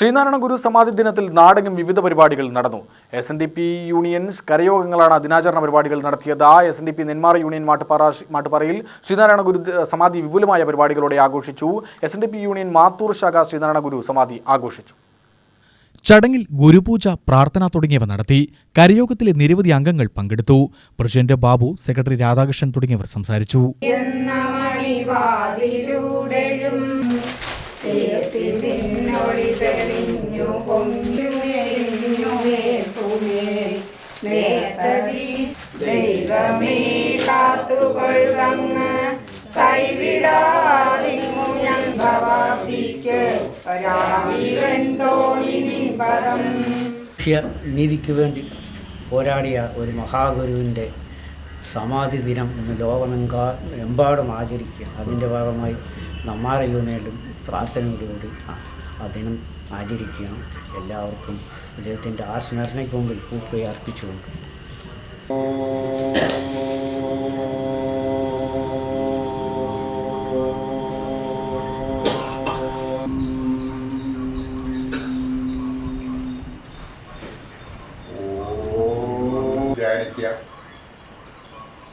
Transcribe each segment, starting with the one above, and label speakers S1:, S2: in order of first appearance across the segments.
S1: ശ്രീനാരായണ ഗുരു സമാധി ദിനത്തിൽ നാടെങ്ങും വിവിധ പരിപാടികൾ നടന്നു. S N D P union കരയോഗങ്ങളാണ് ദിനാചരണ പരിപാടികൾ നടത്തിയത്. ആ S N D P Nenmara union Mattupara മാട്ടുപാറയിൽ Sreenarayana Guru സമാധി വിപുലമായ പരിപാടികളോടെ ആഘോഷിച്ചു. S N D P union Mathur ശാഖ ശ്രീനാരായണ ഗുരു സമാധി ആഘോഷിച്ചു.
S2: ചടങ്ങിൽ ഗുരുപൂജ പ്രാർത്ഥന തുടങ്ങിയവ നടത്തി. കരയോഗത്തിലെ നിരവധി അംഗങ്ങൾ പങ്കെടുത്തു. പ്രസിഡന്റ് ബാബു സെക്രട്ടറി രാധാകൃഷ്ണൻ തുടങ്ങിയവർ സംസാരിച്ചു.
S3: എന്ന മണിവാതിലൂടെഴും
S4: സാമൂഹ്യ നീതിക്ക് വേണ്ടി പോരാടിയ ഒരു മഹാഗുരുവിന്റെ സമാധി ദിനം ഇന്ന് ലോകമെങ്കാ എമ്പാടും ആചരിക്കുക. അതിന്റെ ഭാഗമായി നമ്മാറ യൂണിയനിലും പ്രാർത്ഥനയോടുകൂടി ദിനം ആചരിക്കുകയാണ്. എല്ലാവർക്കും അദ്ദേഹത്തിന്റെ ആ സ്മരണയ്ക്ക് മുമ്പിൽ പൂക്കുകയെ അർപ്പിച്ചുകൊണ്ട്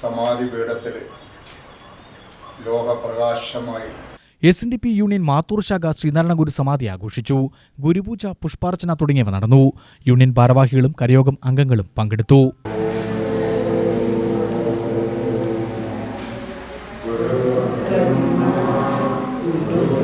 S5: സമാധി പീഠത്തിൽ ലോകപ്രകാശമായി
S2: S N D P union Mathur ശാഖ ശ്രീനാരായണ ഗുരു സമാധി ആഘോഷിച്ചു. ഗുരുപൂജ പുഷ്പാർച്ചന തുടങ്ങിയവ നടന്നു. യൂണിയൻ ഭാരവാഹികളും കരയോഗം അംഗങ്ങളും പങ്കെടുത്തു.
S6: Thank സംസുരേ